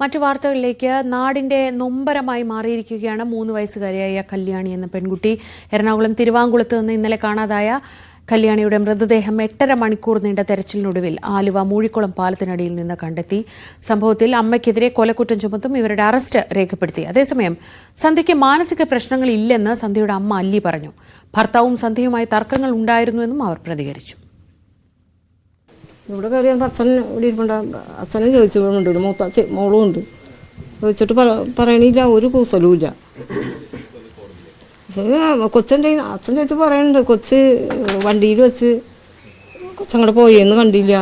മറ്റു വാർത്തകളിലേക്ക് നാടിന്റെ നൊമ്പരമായി മാറിയിരിക്കുകയാണ് മൂന്ന് വയസ്സുകാരിയായ കല്യാണി എന്ന പെൺകുട്ടി. എറണാകുളം തിരുവാങ്കുളത്ത് നിന്ന് ഇന്നലെ കാണാതായ കല്യാണിയുടെ മൃതദേഹം എട്ടര മണിക്കൂർ നീണ്ട തെരച്ചിലിനൊടുവിൽ ആലുവ മൂഴിക്കുളം പാലത്തിനടിയിൽ നിന്ന് കണ്ടെത്തി. സംഭവത്തിൽ അമ്മയ്ക്കെതിരെ കൊലക്കുറ്റം ചുമത്തും ഇവരുടെ അറസ്റ്റ് രേഖപ്പെടുത്തി. അതേസമയം സന്ധ്യയ്ക്ക് മാനസിക പ്രശ്നങ്ങളില്ലെന്ന് സന്ധ്യയുടെ അമ്മ അല്ലി പറഞ്ഞു. ഭർത്താവും സന്ധ്യയുമായി തർക്കങ്ങൾ ഉണ്ടായിരുന്നുവെന്നും അവർ പ്രതികരിച്ചു. ഇവിടെ കയറി അച്ഛൻ ഇവിടെ ഇരിപ്പുണ്ട്. അച്ഛനെ ചോദിച്ചു ഉണ്ട് ഒരു മൂത്ത മോളും ഉണ്ട്. ചോദിച്ചിട്ട് പറ- പറയണില്ല ഒരു കൂസലും ഇല്ല. കൊച്ചന്റെ അച്ഛൻ ചോദിച്ച് പറയുന്നുണ്ട് കൊച്ച് വണ്ടിയിൽ വെച്ച് കൊച്ചങ്ങടെ പോയെന്ന് കണ്ടില്ല.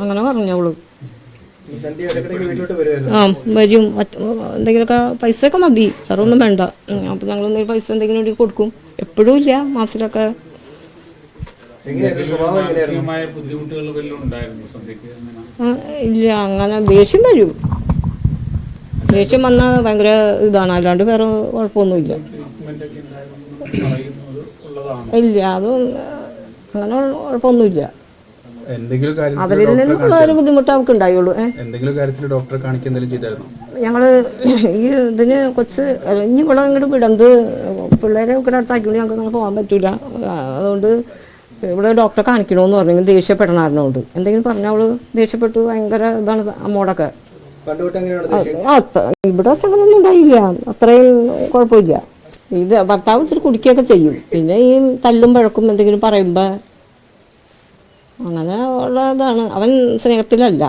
അങ്ങനെ പറഞ്ഞു ആ വരും. എന്തെങ്കിലുമൊക്കെ പൈസയൊക്കെ മതി വേറെ ഒന്നും വേണ്ട അപ്പം ഞങ്ങൾ എന്തെങ്കിലും പൈസ എന്തെങ്കിലും കൊടുക്കും. എപ്പോഴും ഇല്ല മാസത്തിലൊക്കെ മാനസികമായ ബുദ്ധിമുട്ടുകൾ വല്ലതും ഉണ്ടായിരുന്നു സന്ധ്യക്ക് അങ്ങനെ ആ, ഇല്ല അങ്ങനെ ദേഷ്യം വരും. ദേഷ്യം വന്നാൽ ഭയങ്കര ഇതാണ്. അല്ലാണ്ട് വേറെ കുഴപ്പമൊന്നുമില്ല. ട്രീറ്റ്മെന്റ് ഒക്കെ ഉണ്ടായിരുന്നു പറയുന്നത് ഉള്ളതാണ്? ഇല്ല അത് അങ്ങനെ കുഴപ്പമൊന്നുമില്ല. അവരിൽ നിന്നുള്ള ഒരു ബുദ്ധിമുട്ട് അവർക്ക് ഉണ്ടായുള്ളൂ ഏ? എന്തെങ്കിലും കാര്യത്തിൽ ഡോക്ടറെ കാണിക്കുക എന്തെങ്കിലും ചെയ്തായിരുന്നു? ഞങ്ങൾ ഈ ഇതിന് കൊച്ച് ഇനി ഇവിടെ ഇങ്ങോട്ട് വിടന്ത് പിള്ളേരെ ഇവിടെ അടുത്താക്കി ഞങ്ങൾക്ക് അങ്ങനെ പോകാൻ പറ്റൂല. അതുകൊണ്ട് ഇവിടെ ഡോക്ടറെ കാണിക്കണമെന്ന് പറഞ്ഞു. ദേഷ്യപ്പെടണമായിരുന്നോണ്ട് എന്തെങ്കിലും പറഞ്ഞാൽ അവൾ ദേഷ്യപ്പെട്ടു. ഭയങ്കര ഇതാണ് അമ്മോടൊക്കെ ഇവിടെ അങ്ങനെയൊന്നും ഉണ്ടായില്ല. അത്രയും കുഴപ്പമില്ല. ഇത് ഭർത്താവ് ഇത്തിരി കുടിക്കുകയൊക്കെ ചെയ്യും. പിന്നെ ഈ തല്ലും പഴക്കും എന്തെങ്കിലും പറയുമ്പോൾ അങ്ങനെ ഉള്ള ഇതാണ്. അവൻ സ്നേഹത്തിലല്ല.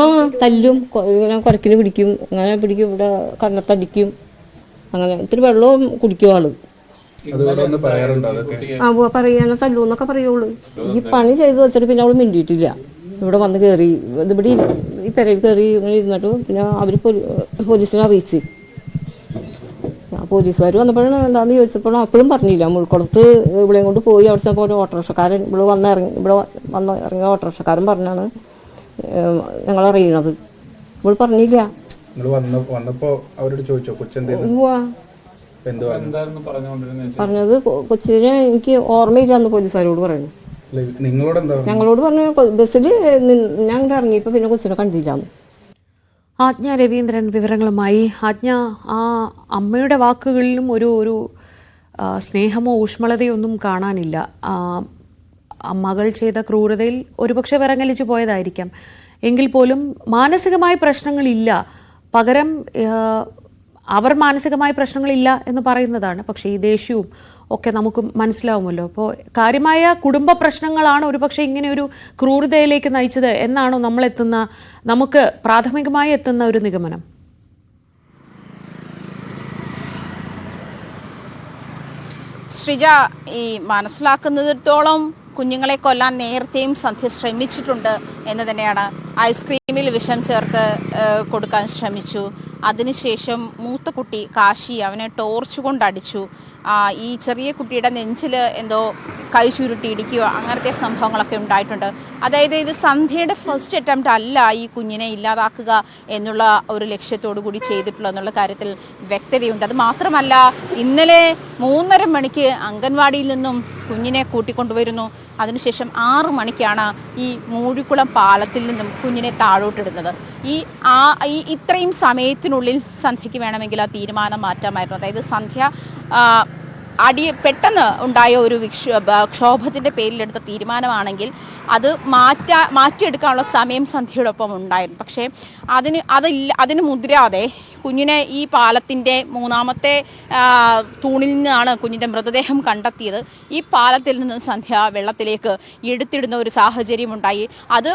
ആ തല്ലും ഇങ്ങനെ കുരക്കിന് പിടിക്കും. അങ്ങനെ പിടിക്കും ഇവിടെ കന്നത്തടിക്കും. അങ്ങനെ ഇത്തിരി വെള്ളവും കുടിക്കും ആൾ. അതുപോലെ ഒന്ന് പറയാറുണ്ടോ അതൊക്കെ. ആ ഉവ്വ് പറയാനെ തല്ലു എന്നൊക്കെ പറയുള്ളൂ ഈ പണി ചെയ്ത് വെച്ചിട്ട് പിന്നെ അവൾ മിണ്ടിയിട്ടില്ല. ഇവിടെ വന്ന് കയറി ഇത് ഇവിടെ ഇരി- ഈ പെരയിൽ കയറി ഇങ്ങനെ ഇരുന്നിട്ട് പിന്നെ അവർ പോലീസിനെ അറിയിച്ച്. ആ പോലീസുകാർ വന്നപ്പോഴാണ് എന്താണെന്ന് ചോദിച്ചപ്പോഴും അപ്പോഴും പറഞ്ഞില്ല. മുൾക്കുളത്ത് ഇവിടെയും കൊണ്ട് പോയി അവിടെ ചെന്നപ്പോൾ ഒരു ഓട്ടോറിക്ഷക്കാരൻ ഇവിടെ വന്ന് ഇറങ്ങി ഇവിടെ വന്ന് ഇറങ്ങിയ ഓട്ടോറിക്ഷക്കാരൻ പറഞ്ഞാണ് ഞങ്ങൾ അറിയണത്. ഇവൾ പറഞ്ഞില്ല. നിങ്ങൾ വന്ന വന്നപ്പോ അവരോട് ചോദിച്ചോ കൊച്ചെന്തേന്ന്? ഉവ്വ. പറഞ്ഞത് കൊച്ചിനെ എനിക്ക് ഓർമ്മയില്ല എന്ന് പോലീസുകാരോട് പറയുന്നു. നിങ്ങളോട് ഞങ്ങളോട് പറഞ്ഞു ബസ്സിൽ ഞാൻ ഇറങ്ങിയപ്പോ ഇറങ്ങിയപ്പോൾ പിന്നെ കൊച്ചിനെ കണ്ടില്ല ആജ്ഞ രവീന്ദ്രൻ വിവരങ്ങളുമായി. ആജ്ഞ ആ അമ്മയുടെ വാക്കുകളിലും ഒരു ഒരു സ്നേഹമോ ഊഷ്മളതയോ ഒന്നും കാണാനില്ല മകൾ ചെയ്ത ക്രൂരതയിൽ ഒരുപക്ഷെ വിറങ്ങലിച്ചു പോയതായിരിക്കാം. എങ്കിൽ പോലും മാനസികമായ പ്രശ്നങ്ങളില്ല. പകരം അവർ മാനസികമായ പ്രശ്നങ്ങളില്ല എന്ന് പറയുന്നതാണ്. പക്ഷേ ഈ ദേഷ്യവും ഒക്കെ നമുക്ക് മനസ്സിലാവുമല്ലോ. അപ്പോൾ കാര്യമായ കുടുംബ പ്രശ്നങ്ങളാണ് ഒരുപക്ഷെ ഇങ്ങനെ ഒരു ക്രൂരതയിലേക്ക് നയിച്ചത് എന്നാണോ നമ്മളെത്തുന്ന നമുക്ക് പ്രാഥമികമായി എത്തുന്ന ഒരു നിഗമനം. ശ്രീജ ഈ മനസ്സിലാക്കുന്നിടത്തോളം കുഞ്ഞുങ്ങളെ കൊല്ലാൻ നേരത്തെയും സന്ധ്യ ശ്രമിച്ചിട്ടുണ്ട് എന്ന് തന്നെയാണ് ഐസ്ക്രീമിൽ വിഷം ചേർത്ത് കൊടുക്കാൻ ശ്രമിച്ചു. അതിനുശേഷം മൂത്ത കുട്ടി കാശി അവനെ ടോർച്ച് കൊണ്ടടിച്ചു. ഈ ചെറിയ കുട്ടിയുടെ നെഞ്ചിൽ എന്തോ കൈ ചുരുട്ടി ഇടിക്കുകയോ അങ്ങനത്തെ സംഭവങ്ങളൊക്കെ ഉണ്ടായിട്ടുണ്ട്. അതായത് ഇത് സന്ധ്യയുടെ ഫസ്റ്റ് അറ്റംപ്റ്റ് അല്ല ഈ കുഞ്ഞിനെ ഇല്ലാതാക്കുക എന്നുള്ള ഒരു ലക്ഷ്യത്തോടു കൂടി ചെയ്തിട്ടുള്ള എന്നുള്ള കാര്യത്തിൽ വ്യക്തതയുണ്ട്. അത് മാത്രമല്ല ഇന്നലെ മൂന്നര മണിക്ക് അംഗൻവാടിയിൽ നിന്നും കുഞ്ഞിനെ കൂട്ടിക്കൊണ്ടുവരുന്നു. അതിനുശേഷം ആറ് മണിക്കാണ് ഈ മൂഴിക്കുളം പാലത്തിൽ നിന്നും കുഞ്ഞിനെ താഴോട്ടിടുന്നത്. ഈ ആ ഈ ഇത്രയും സമയത്തിനുള്ളിൽ സന്ധ്യയ്ക്ക് വേണമെങ്കിൽ ആ തീരുമാനം മാറ്റാമായിരുന്നു. അതായത് സന്ധ്യ അടി പെട്ടെന്ന് ഉണ്ടായ ഒരു വിക്ഷ ക്ഷോഭത്തിന്റെ പേരിലെടുത്ത തീരുമാനമാണെങ്കിൽ അത് മാറ്റാ മാറ്റിയെടുക്കാനുള്ള സമയം സന്ധ്യയോടൊപ്പം ഉണ്ടായിരുന്നു. പക്ഷേ അതിന് അതില്ല അതിന് മുതിരാതെ കുഞ്ഞിനെ ഈ പാലത്തിന്റെ മൂന്നാമത്തെ തൂണിൽ നിന്നാണ് കുഞ്ഞിന്റെ മൃതദേഹം കണ്ടെത്തിയത്. ഈ പാലത്തിൽ നിന്ന് സന്ധ്യ വെള്ളത്തിലേക്ക് എടുത്തിടുന്ന ഒരു സാഹചര്യം ഉണ്ടായി അത്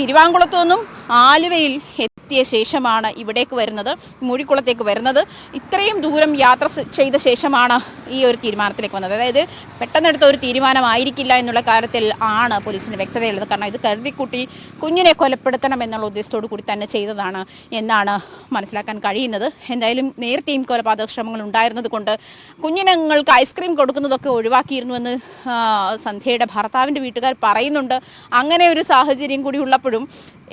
തിരുവാങ്കുളത്തു നിന്നും ആലുവയിൽ എത്തിയ ശേഷമാണ് ഇവിടേക്ക് വരുന്നത് മൂഴിക്കുളത്തേക്ക് വരുന്നത്. ഇത്രയും ദൂരം യാത്ര ചെയ്ത ശേഷമാണ് ഈ ഒരു തീരുമാനത്തിലേക്ക് വന്നത്. അതായത് പെട്ടെന്നെടുത്ത ഒരു തീരുമാനമായിരിക്കില്ല എന്നുള്ള കാര്യത്തിൽ ആണ് പോലീസിന് വ്യക്തതയുള്ളത്. കാരണം ഇത് കരുതിക്കുട്ടി കുഞ്ഞിനെ കൊലപ്പെടുത്തണം എന്നുള്ള ഉദ്ദേശത്തോടു കൂടി തന്നെ ചെയ്തതാണ് എന്നാണ് മനസ്സിലാക്കാൻ കഴിയുന്നത് എന്തായാലും നേരത്തെയും കൊലപാതക ശ്രമങ്ങൾ ഉണ്ടായിരുന്നത് കൊണ്ട് കുഞ്ഞിനങ്ങൾക്ക് ഐസ്ക്രീം കൊടുക്കുന്നതൊക്കെ ഒഴിവാക്കിയിരുന്നുവെന്ന് സന്ധ്യയുടെ ഭർത്താവിന്റെ വീട്ടുകാർ പറയുന്നുണ്ട്. അങ്ങനെ ഒരു സാഹചര്യം കൂടി ഉള്ളപ്പോഴും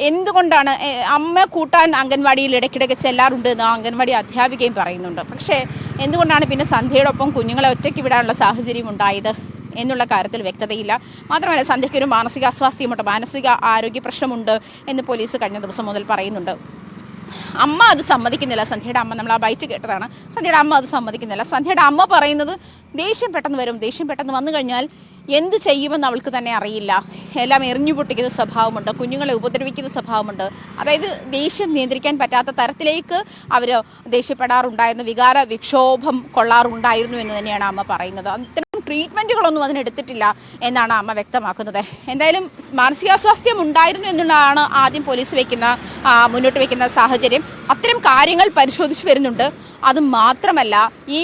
എന്തുകൊണ്ടാണ് അമ്മ കൂട്ടാൻ അംഗൻവാടിയിൽ ഇടയ്ക്കിടയ്ക്ക് ചെല്ലാറുണ്ട് എന്ന് അംഗൻവാടി അധ്യാപികയും പറയുന്നുണ്ട്. പക്ഷേ എന്തുകൊണ്ടാണ് പിന്നെ സന്ധ്യയോടൊപ്പം കുഞ്ഞുങ്ങളെ ഒറ്റയ്ക്ക് വിടാനുള്ള സാഹചര്യം ഉണ്ടായത് എന്നുള്ള കാര്യത്തിൽ വ്യക്തതയില്ല. മാത്രമല്ല സന്ധ്യയ്ക്ക് ഒരു മാനസിക അസ്വാസ്ഥ്യമുണ്ട് മാനസിക ആരോഗ്യ പ്രശ്നമുണ്ട് എന്ന് പോലീസ് കഴിഞ്ഞ ദിവസം മുതൽ പറയുന്നുണ്ട്. അമ്മ അത് സമ്മതിക്കുന്നില്ല. സന്ധ്യയുടെ അമ്മ നമ്മൾ ആ ബൈറ്റ് കേട്ടതാണ്. സന്ധ്യയുടെ അമ്മ അത് സമ്മതിക്കുന്നില്ല. സന്ധ്യയുടെ അമ്മ പറയുന്നത് ദേഷ്യം പെട്ടെന്ന് വരും. ദേഷ്യം പെട്ടെന്ന് വന്നു കഴിഞ്ഞാൽ എന്ത് ചെയ്യുമെന്ന് അവൾക്ക് തന്നെ അറിയില്ല. എല്ലാം എറിഞ്ഞു പൊട്ടിക്കുന്ന സ്വഭാവമുണ്ട്. കുഞ്ഞുങ്ങളെ ഉപദ്രവിക്കുന്ന സ്വഭാവമുണ്ട്. അതായത് ദേഷ്യം നിയന്ത്രിക്കാൻ പറ്റാത്ത തരത്തിലേക്ക് അവർ ദേഷ്യപ്പെടാറുണ്ടായിരുന്നു വികാര വിക്ഷോഭം കൊള്ളാറുണ്ടായിരുന്നു എന്ന് തന്നെയാണ് അമ്മ പറയുന്നത്. അത്തരം ട്രീറ്റ്മെന്റുകളൊന്നും അതിനെടുത്തിട്ടില്ല എന്നാണ് അമ്മ വ്യക്തമാക്കുന്നത്. എന്തായാലും മാനസികാസ്വാസ്ഥ്യം ഉണ്ടായിരുന്നു എന്നുള്ളതാണ് ആദ്യം പോലീസ് വയ്ക്കുന്ന മുന്നോട്ട് വയ്ക്കുന്ന സാഹചര്യം. അത്തരം കാര്യങ്ങൾ പരിശോധിച്ച് വരുന്നുണ്ട്. അത് മാത്രമല്ല ഈ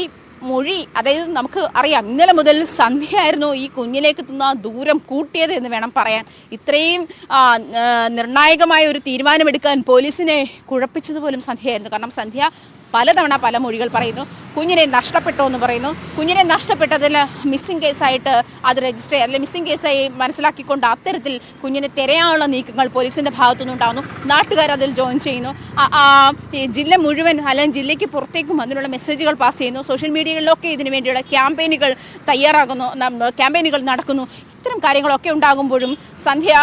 മൊഴി അതായത് നമുക്ക് അറിയാം ഇന്നലെ മുതൽ സന്ധ്യയായിരുന്നു ഈ കുഞ്ഞിലേക്ക് എത്തുന്ന ദൂരം കൂട്ടിയത് എന്ന് വേണം പറയാൻ. ഇത്രയും നിർണായകമായ ഒരു തീരുമാനമെടുക്കാൻ പോലീസിനെ കുഴപ്പിച്ചത് പോലും സന്ധ്യയായിരുന്നു. കാരണം സന്ധ്യ പലതവണ പല മൊഴികൾ പറയുന്നു. കുഞ്ഞിനെ നഷ്ടപ്പെട്ടോ എന്ന് പറയുന്നു. കുഞ്ഞിനെ നഷ്ടപ്പെട്ടതിൽ മിസ്സിംഗ് കേസായിട്ട് അത് രജിസ്റ്റർ അല്ലെങ്കിൽ മിസ്സിംഗ് കേസായി മനസ്സിലാക്കിക്കൊണ്ട് അത്തരത്തിൽ കുഞ്ഞിനെ തിരയാനുള്ള നീക്കങ്ങൾ പോലീസിന്റെ ഭാഗത്തുനിന്ന് ഉണ്ടാകുന്നു നാട്ടുകാർ അതിൽ ജോയിൻ ചെയ്യുന്നു. ജില്ല മുഴുവൻ അല്ലെങ്കിൽ ജില്ലയ്ക്ക് പുറത്തേക്കും അതിനുള്ള മെസ്സേജുകൾ പാസ് ചെയ്യുന്നു. സോഷ്യൽ മീഡിയകളിലൊക്കെ ഇതിനു വേണ്ടിയുള്ള ക്യാമ്പയിനുകൾ തയ്യാറാകുന്നു. ക്യാമ്പയിനുകൾ നടക്കുന്നു. ഇത്തരം കാര്യങ്ങളൊക്കെ ഉണ്ടാകുമ്പോഴും സന്ധ്യ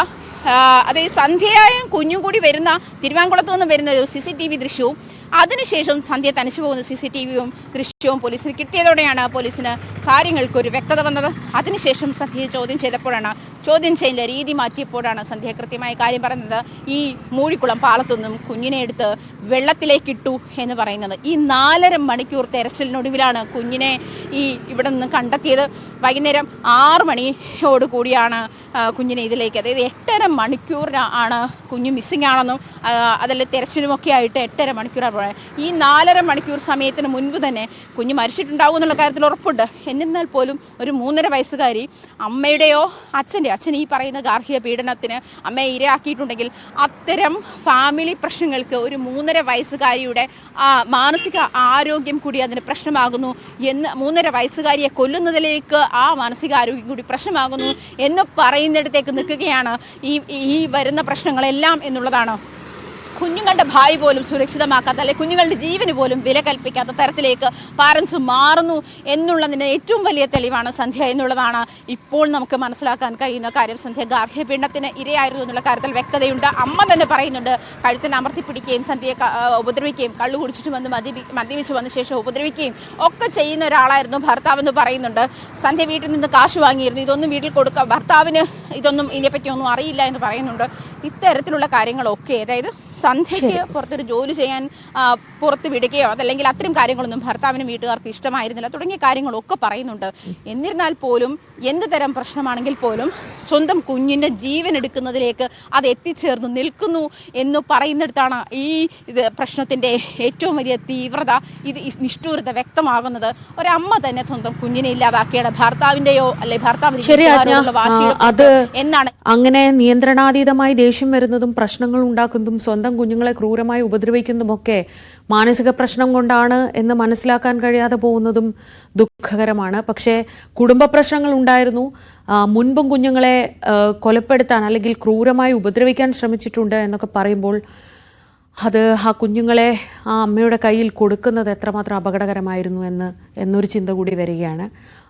അതേ അതായത് സന്ധ്യയായും കുഞ്ഞും കൂടി വരുന്ന തിരുവാങ്കുളത്തു നിന്ന് വരുന്ന ഒരു സി സി ടി വി ദൃശ്യവും അതിനുശേഷം സന്ധ്യ തനിച്ചു പോകുന്ന സി സി ടി വിയും ദൃശ്യവും പോലീസിന് കിട്ടിയതോടെയാണ് പോലീസിന് കാര്യങ്ങൾക്കൊരു വ്യക്തത വന്നത്. അതിനുശേഷം സന്ധ്യയെ ചോദ്യം ചെയ്തപ്പോഴാണ് ചോദ്യം ചെയ്യലിന്റെ രീതി മാറ്റിയപ്പോഴാണ് സന്ധ്യ കൃത്യമായ കാര്യം പറയുന്നത്. ഈ മൂഴിക്കുളം പാളത്തുനിന്നും കുഞ്ഞിനെ എടുത്ത് വെള്ളത്തിലേക്കിട്ടു എന്ന് പറയുന്നത്. ഈ നാലര മണിക്കൂർ തെരച്ചിലിനൊടുവിലാണ് കുഞ്ഞിനെ ഈ ഇവിടെ നിന്ന് കണ്ടെത്തിയത്. വൈകുന്നേരം ആറ് മണിയോട് കൂടിയാണ് കുഞ്ഞിനെ ഇതിലേക്ക് അതായത് എട്ടര മണിക്കൂർ ആണ് കുഞ്ഞ് മിസ്സിംഗ് ആണെന്നും അതല്ല തെരച്ചിലുമൊക്കെ ആയിട്ട് എട്ടര മണിക്കൂറാണ് പോയത്. ഈ നാലര മണിക്കൂർ സമയത്തിന് മുൻപ് തന്നെ കുഞ്ഞ് മരിച്ചിട്ടുണ്ടാവും എന്നുള്ള കാര്യത്തിൽ ഉറപ്പുണ്ട്. എന്നിരുന്നാൽ പോലും ഒരു മൂന്നര വയസ്സുകാരി അമ്മയുടെയോ അച്ഛന്റെയോ അച്ഛൻ ഈ പറയുന്ന ഗാർഹിക പീഡനത്തിന് അമ്മയെ ഇരയാക്കിയിട്ടുണ്ടെങ്കിൽ അത്തരം ഫാമിലി പ്രശ്നങ്ങൾക്ക് ഒരു മൂന്നര വയസ്സുകാരിയുടെ മാനസിക ആരോഗ്യം കൂടി അതിന് പ്രശ്നമാകുന്നു എന്ന് മൂന്നര വയസ്സുകാരിയെ കൊല്ലുന്നതിലേക്ക് ആ മാനസികാരോഗ്യം കൂടി പ്രശ്നമാകുന്നു എന്ന് പറയുന്നിടത്തേക്ക് നിൽക്കുകയാണ് ഈ ഈ വരുന്ന പ്രശ്നങ്ങളെല്ലാം എന്നുള്ളതാണ് കുഞ്ഞുങ്ങളുടെ ഭാവി പോലും സുരക്ഷിതമാക്കാത്ത അല്ലെങ്കിൽ കുഞ്ഞുങ്ങളുടെ ജീവന് പോലും വില കൽപ്പിക്കാത്ത തരത്തിലേക്ക് പാരൻസ് മാറുന്നു എന്നുള്ളതിന് ഏറ്റവും വലിയ തെളിവാണ് സന്ധ്യ എന്നുള്ളതാണ് ഇപ്പോൾ നമുക്ക് മനസ്സിലാക്കാൻ കഴിയുന്ന കാര്യം. സന്ധ്യ ഗാർഹിക പീഡനത്തിന് ഇരയായിരുന്നു എന്നുള്ള കാര്യത്തിൽ വ്യക്തതയുണ്ട്. അമ്മ തന്നെ പറയുന്നുണ്ട് കഴുത്തിന് അമർത്തിപ്പിടിക്കുകയും സന്ധ്യയെ ഉപദ്രവിക്കുകയും കള്ളു കുടിച്ചിട്ട് വന്ന് മദ്യപി മദ്യപിച്ച് വന്ന ശേഷം ഉപദ്രവിക്കുകയും ഒക്കെ ചെയ്യുന്ന ഒരാളായിരുന്നു ഭർത്താവ് എന്ന് പറയുന്നുണ്ട്. സന്ധ്യ വീട്ടിൽ നിന്ന് കാശ് വാങ്ങിയിരുന്നു. ഇതൊന്നും വീട്ടിൽ കൊടുക്കുക ഭർത്താവിന് ഇതൊന്നും ഇതിനെപ്പറ്റി ഒന്നും അറിയില്ല എന്ന് പറയുന്നുണ്ട്. ഇത്തരത്തിലുള്ള കാര്യങ്ങളൊക്കെ അതായത് സന്ധ്യയ്ക്ക് പുറത്തൊരു ജോലി ചെയ്യാൻ പുറത്ത് വിടുകയോ അതല്ലെങ്കിൽ അത്തരം കാര്യങ്ങളൊന്നും ഭർത്താവിനും വീട്ടുകാർക്ക് ഇഷ്ടമായിരുന്നില്ല തുടങ്ങിയ കാര്യങ്ങളൊക്കെ പറയുന്നുണ്ട്. എന്നിരുന്നാൽ പോലും എന്ത് തരം പ്രശ്നമാണെങ്കിൽ പോലും സ്വന്തം കുഞ്ഞിന്റെ ജീവൻ എടുക്കുന്നതിലേക്ക് അത് എത്തിച്ചേർന്ന് നിൽക്കുന്നു എന്ന് പറയുന്നിടത്താണ് ഈ ഇത് പ്രശ്നത്തിന്റെ ഏറ്റവും വലിയ തീവ്രത ഇത് നിഷ്ഠൂരത വ്യക്തമാകുന്നത്. ഒരമ്മ തന്നെ സ്വന്തം കുഞ്ഞിനെ ഇല്ലാതാക്കിയാണ്. ഭർത്താവിന്റെയോ അല്ലെ ആ, അത് എന്നാണ്. അങ്ങനെ നിയന്ത്രണാതീതമായി ദേഷ്യം വരുന്നതും പ്രശ്നങ്ങൾ ഉണ്ടാക്കുന്നതും സ്വന്തം കുഞ്ഞുങ്ങളെ ക്രൂരമായി ഉപദ്രവിക്കുന്നതുമൊക്കെ മാനസിക പ്രശ്നം കൊണ്ടാണ് എന്ന് മനസ്സിലാക്കാൻ കഴിയാതെ പോകുന്നതും ദുഃഖകരമാണ്. പക്ഷേ കുടുംബ പ്രശ്നങ്ങൾ ഉണ്ടായിരുന്നു. മുൻപും കുഞ്ഞുങ്ങളെ കൊലപ്പെടുത്താൻ അല്ലെങ്കിൽ ക്രൂരമായി ഉപദ്രവിക്കാൻ ശ്രമിച്ചിട്ടുണ്ട് എന്നൊക്കെ പറയുമ്പോൾ അത് ആ കുഞ്ഞുങ്ങളെ ആ അമ്മയുടെ കയ്യിൽ കൊടുക്കുന്നത് എത്രമാത്രം അപകടകരമായിരുന്നു എന്ന് എന്നൊരു ചിന്ത കൂടി വരികയാണ്.